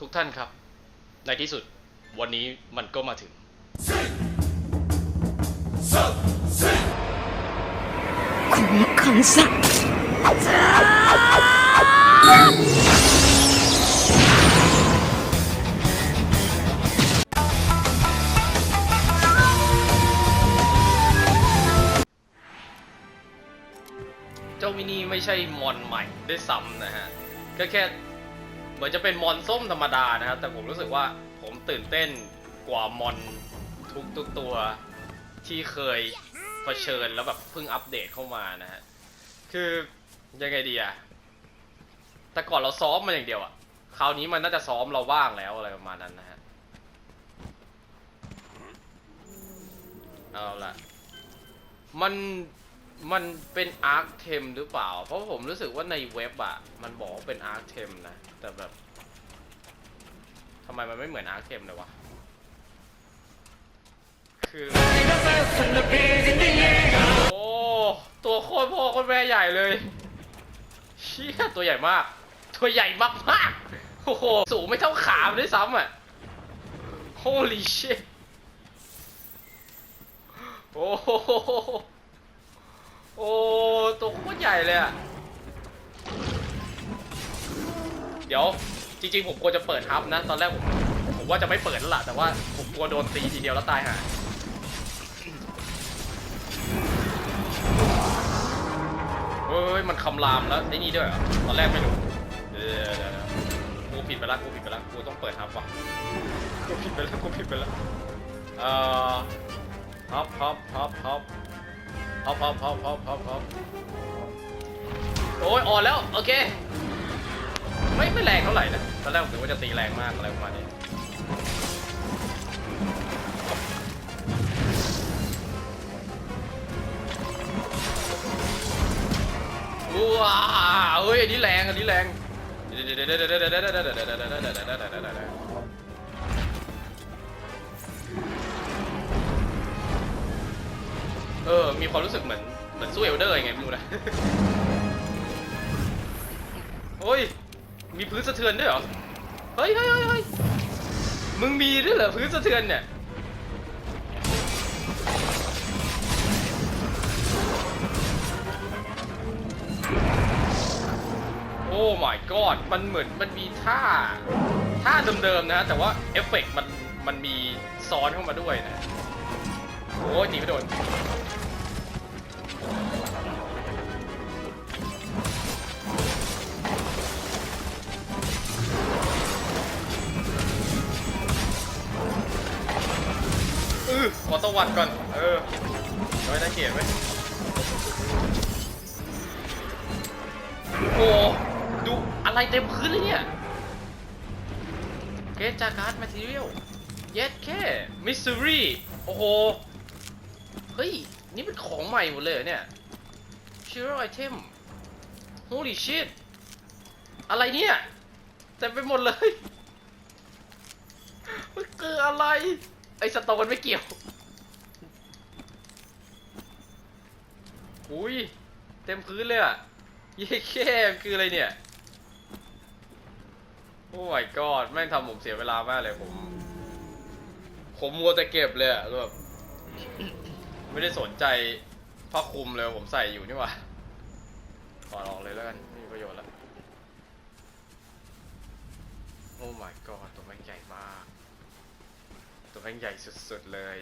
ทุกท่านครับ ในที่สุดวันนี้มันก็มาถึง คุ้มครองสัตว์เจ้ามินี่ไม่ใช่มอนใหม่ด้วยซ้ำนะฮะ ก็แค่ เหมือนจะเป็นมอนส้มธรรมดานะครับ แต่ผมรู้สึกว่าผมตื่นเต้นกว่ามอนทุกทุกตัวที่เคยเผชิญแล้วแบบเพิ่งอัปเดตเข้ามานะฮะ คือยังไงดีอะแต่ก่อนเราซ้อมมาอย่างเดียวอะคราวนี้มันน่าจะซ้อมเราบ้างแล้วอะไรประมาณนั้นนะฮะ เอาละมัน มันเป็นอาร์คเทมหรือเปล่า เพราะผมรู้สึกว่าในเว็บอะมันบอกว่าเป็นอาร์คเทมนะ แต่แบบทำไมมันไม่เหมือนอาร์คเทมเลยวะ คือ โอ้ ตัวโคตรพ่อโคตรแม่ใหญ่เลย เชี่ยตัวใหญ่มาก ตัวใหญ่มากมากโอ้โห สูงไม่เท่าขามด้วยซ้ำอะ holy shit โอ้ โอ้ตัวโคตรใหญ่เลยอะเดี๋ยวจริงๆ ผมกลัวจะเปิดฮับนะ ตอนแรกผมผมว่าจะไม่เปิดแล้วล่ะ แต่ว่าผมกลัวโดนตีทีเดียวแล้วตายห่าเฮ้ย มันคำรามแล้วไอ้นี่ด้วยเหรอ ตอนแรกไม่รู้เดี๋ยวกูผิดไปละกูผิดไปละกูต้องเปิดฮับว่ะกูผิดไปละกูผิดไปละเอ่อฮับฮับฮับฮับ ฮอปฮอปฮอปฮอปฮอปฮอปโอ้ยอ่อนแล้ว โอเค ไม่ไม่แรงเท่าไหร่นะตอนแรกผมคิดว่าจะตีแรงมากอะไรประมาณนี้ว้าเฮ้ยอันนี้แรงอันนี้แรงเออ มีความรู้สึกเหมือนเหมือนสู้เอลเดอร์ยังไงไม่รู้นะ โอ้ย มีพื้นสะเทือนด้วยเหรอ เฮ้ยเฮ้ยเฮ้ยเฮ้ยมึงมีด้วยเหรอพื้นสะเทือนเนี่ย โอ้ my god มันเหมือนมันมีท่า ท่าเดิมๆนะ แต่ว่าเอฟเฟกต์มันมันมีซ้อนเข้ามาด้วยนะ โอ้ยหนีไม่โดนเออขอตะวัดก่อน เออไว้ได้เกียรไว้โอ้ดูอะไรเต็มพื้นเลยเนี่ยเกจจาการ์ดแมทเทียลเย็ดแค่มิสซูรีโอ้โห เฮ้ย นี่เป็นของใหม่หมดเลยเหรอเนี่ยชิโร่ไอเทม holy shit อะไรเนี่ยเต็มไปหมดเลยมันคืออะไร ไอ้สโตนไม่เกี่ยว อุ้ย เต็มพื้นเลยอะเย้แค่คืออะไรเนี่ย โอ้ my god แม่งทำผมเสียเวลามากเลยผม ผมมัวแต่เก็บเลยอะแบบ ไม่ได้สนใจผ้าคลุมเลยผมใส่อยู่นี่หว่าถอดออกเลยแล้วกันไม่มีประโยชน์แล้วโอ้ my god ตัวแม่งใหญ่มาก ตัวแม่งใหญ่สุดๆเลย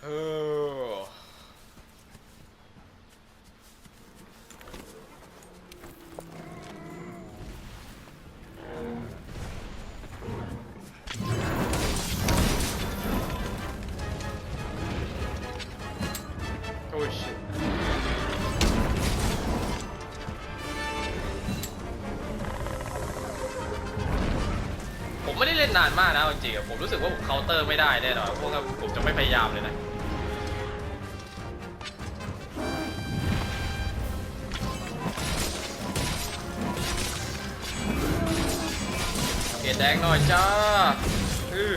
เฮ้อ เล่นนานมากนะจริงๆผมรู้สึกว่าผมเคาน์เตอร์ไม่ได้แน่นอนพวกผมจะไม่พยายามเลยนะเกตแดงหน่อยจ้าอือ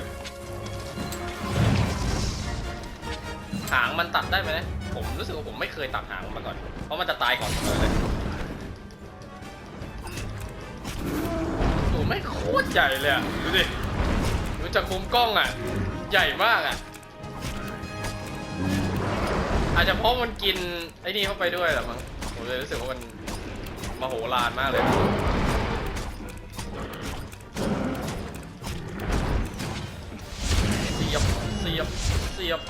หางมันตัดได้ไหมผมรู้สึกว่าผมไม่เคยตัดหางมันมาก่อน เพราะมันจะตายก่อนเสมอเลย โคตรใหญ่เลยอะ ดูดิดูจากมุมกล้องอะ ใหญ่มากอะ อาจจะเพราะมันกินไอ้นี่เข้าไปด้วยแหละมั้ง ผมเลยรู้สึกว่ามันมโหฬารมากเลยเสียบ เสียบ เสียบ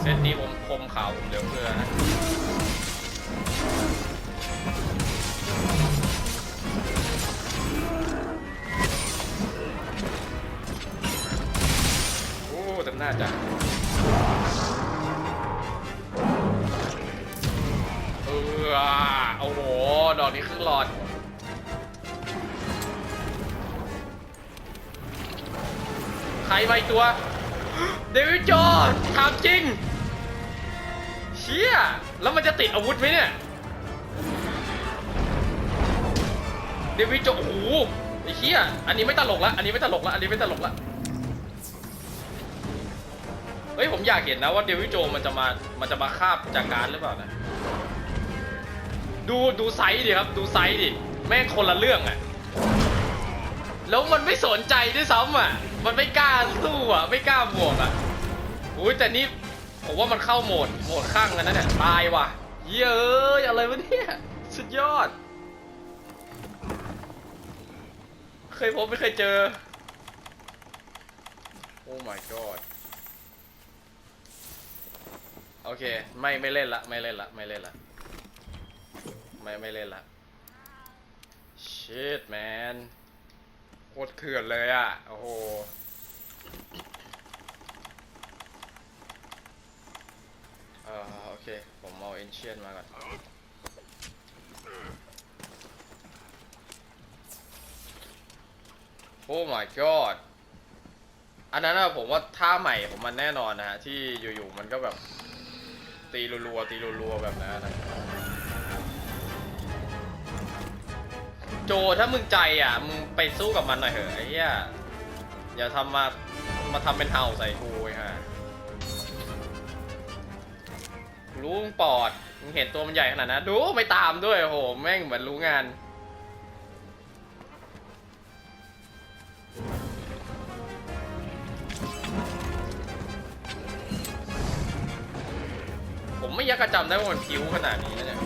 เซตนี้ผมคมเข่าผมเดี๋ยวเพื่อนะ เออโอ้โห ดอกนี้ครึ่งหลอด ใครไปตัว เดวิดโจถามจริง เชี่ย แล้วมันจะติดอาวุธไหมเนี่ย เดวิดโจโอ้โหไอ้เชี่ย อันนี้ไม่ตลกละ อันนี้ไม่ตลกละ อันนี้ไม่ตลกละ เฮ้ย ผมอยากเห็นนะว่าเดวิดโจมันจะมา มันจะมาคาบจากการหรือเปล่านะ ดูดูไซส์ดิครับ ดูไซส์ดิ แม่งคนละเรื่องอะแล้วมันไม่สนใจด้วยซ้ำอะ มันไม่กล้าสู้อะ ไม่กล้าบวกอะอุ้ยแต่นี่ผมว่ามันเข้าโหมดโหมดข้างกันนะเนี่ยตายว่ะ เย้ยอะไรวะเนี่ยสุดยอด เคยพบไม่เคยเจอ โอ้ my god โอเค ไม่ไม่เล่นละ ไม่เล่นละ ไม่เล่นละ ไม่ไม่เล่นละ shit man โคตรเถื่อนเลยอะ โอ้โห เออโอเค ผมเอาเอนเชียนมาก่อน โอ้ my god อันนั้นอะผมว่าท่าใหม่ผมมันแน่นอนนะฮะ ที่อยู่ๆมันก็แบบ ตีรัวๆตีรัวๆแบบนั้นนะ โจถ้ามึงใจอะมึงไปสู้กับมันหน่อยเถอะไอ้เหี้ยอย่าทำมามาทำเป็นเห่าใส่กูไอ้ห่ารู้มึงปอดมึงเห็นตัวมันใหญ่ขนาดนั้นดูไม่ตามด้วยโอ้โหแม่งเหมือนรู้งานผมไม่ยักกระจำได้ว่ามันผิวขนาดนี้นะเนี่ย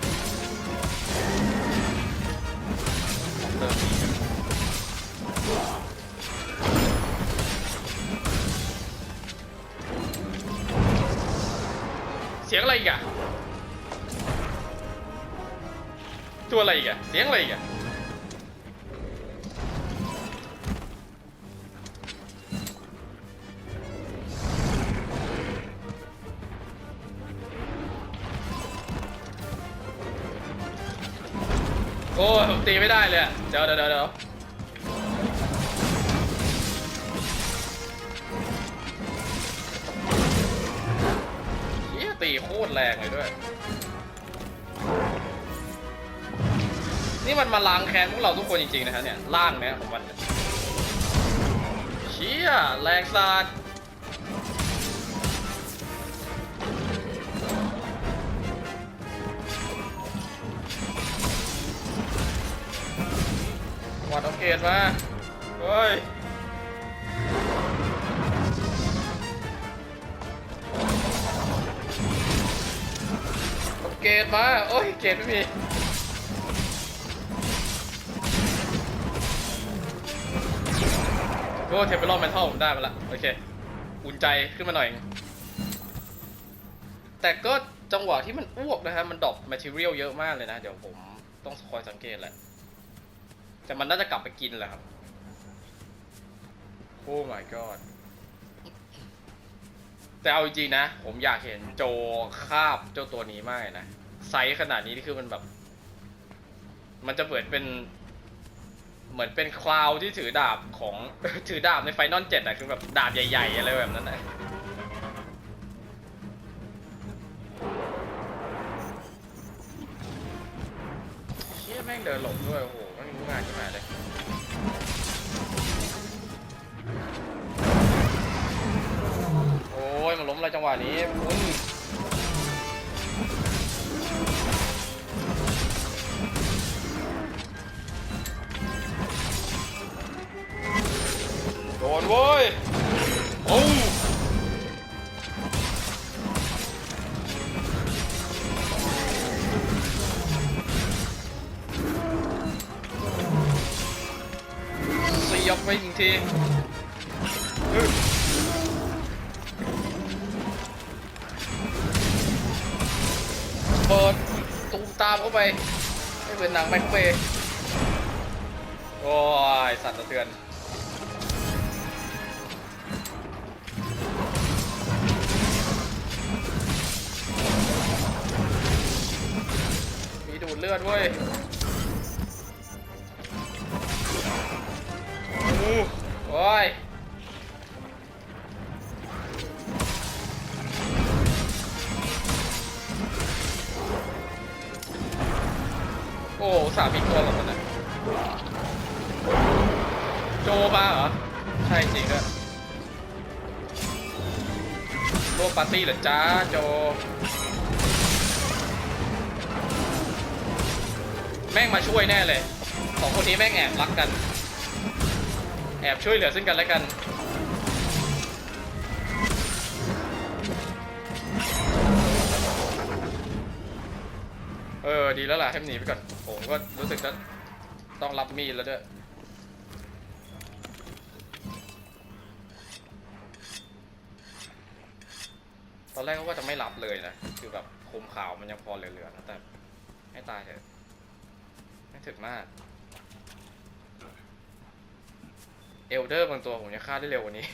เสียงอะไรอีกอะตัวอะไรอีกอะเสียงอะไรอีกอะโอ้ผมตีไม่ได้เลยเดี๋ยวเดี๋ยวเดี๋ยว ตีโคตรแรงเลยด้วย นี่มันมาล้างแค้นพวกเราทุกคนจริงๆนะฮะเนี่ยล่างเนี้ยของมันเนี่ยเชี่ยแรงสาดวัดเอเกตมาเฮ้ย เกตมา โอ้ย เกตไม่มีโอ้เทปไปรอบแมนทัลผมได้มาละ โอเค อุ่นใจขึ้นมาหน่อย แต่ก็จังหวะที่มันอ้วกนะฮะ มันดรอปแมทเทียลเยอะมากเลยนะ เดี๋ยวผมต้องคอยสังเกตแหละ แต่มันน่าจะกลับไปกินแหละครับ โอ้ my god แต่เอาจริงๆนะ ผมอยากเห็นโจคาบเจ้าตัวนี้มากเลยนะ ไซส์ขนาดนี้นี่คือมันแบบ มันจะเปิดเป็น เหมือนเป็นคลาวที่ถือดาบของ ถือดาบในไฟนอลเจ็ดอะคือแบบดาบใหญ่ ๆ อะไรแบบนั้นนะ โว้ยโอ้เสียบไปอีกทีเปิดตูมตามเข้าไป ไม่เป็นหนังแม็กเบย์โอ้ย สั่นสะเทือน ดูดเลือดเว้ยโอ้ยโอ้สามอีกตัวหรอมันนะโจมาเหรอ ใช่จริงด้วยร่วมปาร์ตี้เหรอจ้าโจ แม่งมาช่วยแน่เลยสองคนนี้แม่งแอบรักกัน แอบช่วยเหลือซึ่งกันและกัน เออ ดีแล้วล่ะให้หนีไปก่อน ผมก็รู้สึกจะต้องรับมีดแล้วด้วยตอนแรกก็ว่าจะไม่รับเลยนะ คือแบบโคมขาวมันยังพอเหลือๆนะแต่ให้ตายเถอะ ไม่ถึกมาก เอลเดอร์บางตัวผมจะฆ่าได้เร็วกว่านี้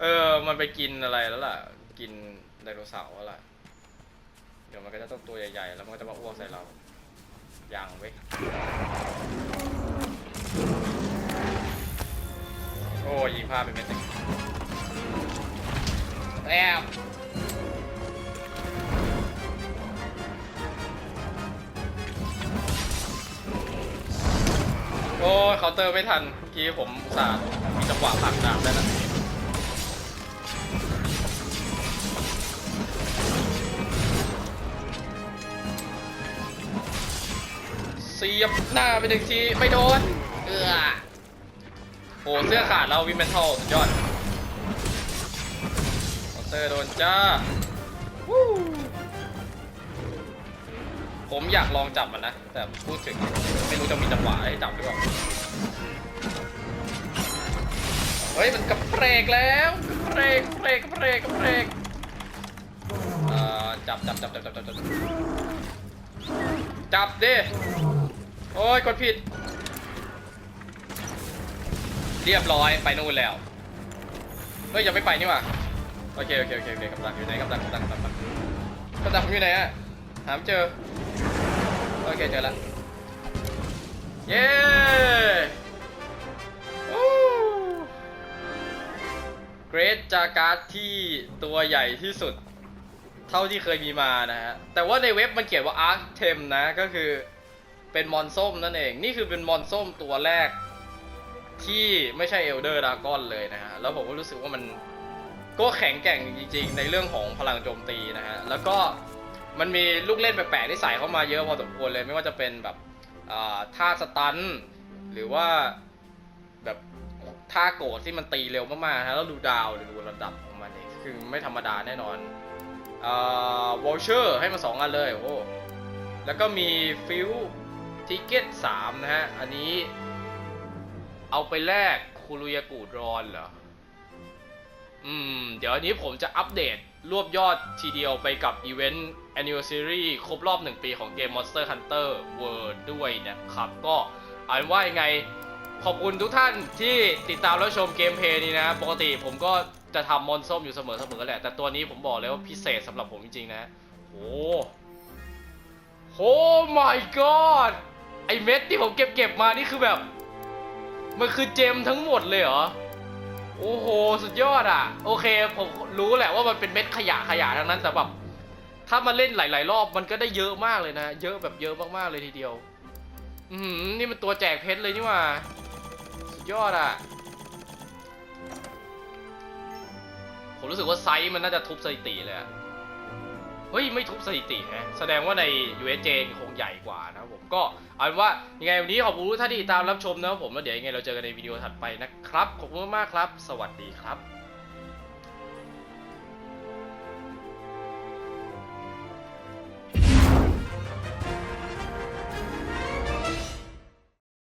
เออ มันไปกินอะไรแล้วล่ะ กินไดโนเสาร์แล้วล่ะ เดี๋ยวมันก็จะต้องตัวใหญ่ๆ แล้วมันก็จะมาอ้วกใส่เรา อย่างเว้ย โอ้ยิงพลาดไปเม็ดหนึงแอบ อ้ยเคาน์เตอร์ไม่ทันเมื่อกี้ผมอุตส่าห์มีจังหวะผลักดาบได้แล้วเสียบหน้าไปหนึ่งทีไม่โดนเออโอ้เสื้อขาดแล้ววิมเมนทัลสุดยอดเคาน์เตอร์โดนจ้าวู้ผมอยากลองจับมันนะ แต่พูดถึง ไม่รู้จะมีจังหวะให้จับหรือเปล่าเฮ้ยมันกระเพรกแล้วกระเพรกกระเพรกกระเพรกกระเพรกเอ่อจับจับจับจับจับจับจับจับดิโอ้ยกดผิด เรียบร้อยไปนู่นแล้วเฮ้ยยังไม่ไปนี่หว่าโอเคโอเคโอเคโอเคกำลังอยู่ไหนกำลังกำลังกำลังกำลังอยู่ไหนอะหาไม่เจอโอเคเจอแล้ว เย้เกรดจาการ์ดที่ตัวใหญ่ที่สุด เท่าที่เคยมีมานะฮะ แต่ว่าในเว็บมันเขียนว่า Arc t e m นะก็คือเป็นมอนส้มนั่นเอง นี่คือเป็นมอนส้มตัวแรกที่ไม่ใช่เอลเดอร์ดากอนเลยนะฮะ แล้วผมก็รู้สึกว่ามันก็แข็งแกร่งจริงๆ ในเรื่องของพลังโจมตีนะฮะ แล้วก็มันมีลูกเล่นแปลกๆที่ใส่เข้ามาเยอะพอสมควรเลยไม่ว่าจะเป็นแบบ ท่าสตัน หรือว่าแบบท่าโกรธที่มันตีเร็วมากๆนะแล้วดูดาวหรือดูระดับของมันนี่คือไม่ธรรมดาแน่นอนวอลเชอร์ให้มาสองอันเลยโอ้แล้วก็มีฟิวทิเก็ตสามนะฮะ อันนี้เอาไปแลกคูรุยากูดรอนเหรอ อืม เดี๋ยวอันนี้ผมจะอัปเดต รวบยอดทีเดียวไปกับอีเวนต์ Anniversary ครบรอบ 1 ปีของเกม Monster Hunter World ด้วยนะครับ ก็อ่านว่ายังไงขอบคุณทุกท่านที่ติดตามแล้วชมเกมเพลย์นี้นะ ปกติผมก็จะทำมอนส้มอยู่เสมอๆแหละ แต่ตัวนี้ผมบอกเลยว่าพิเศษสำหรับผมจริง ๆ นะโอ้โห my god ไอเม็ดที่ผมเก็บเก็บๆมานี่คือแบบ มันคือเจมทั้งหมดเลยเหรอ โอ้โห สุดยอดอะ โอเค ผมรู้แหละว่ามันเป็นเม็ดขยะขยะทั้งนั้นแต่แบบถ้ามาเล่นหลาย ๆ รอบมันก็ได้เยอะมากเลยนะ เยอะแบบเยอะมากๆเลยทีเดียว อืมนี่มันตัวแจกเพชรเลยนี่ว่า สุดยอดอะ ผมรู้สึกว่าไซส์มันน่าจะทุบสถิติเลยอะ เฮ้ย ไม่ทุบสถิติฮะแสดงว่าใน USJ คงใหญ่กว่านะครับผมก็เอาเป็นว่ายังไงวันนี้ขอบคุณทุกท่านที่ตามรับชมนะครับผมแล้วเดี๋ยวยังไงเราเจอกันในวิดีโอถัดไปนะครับขอบคุณมากครับ สวัสดีครับ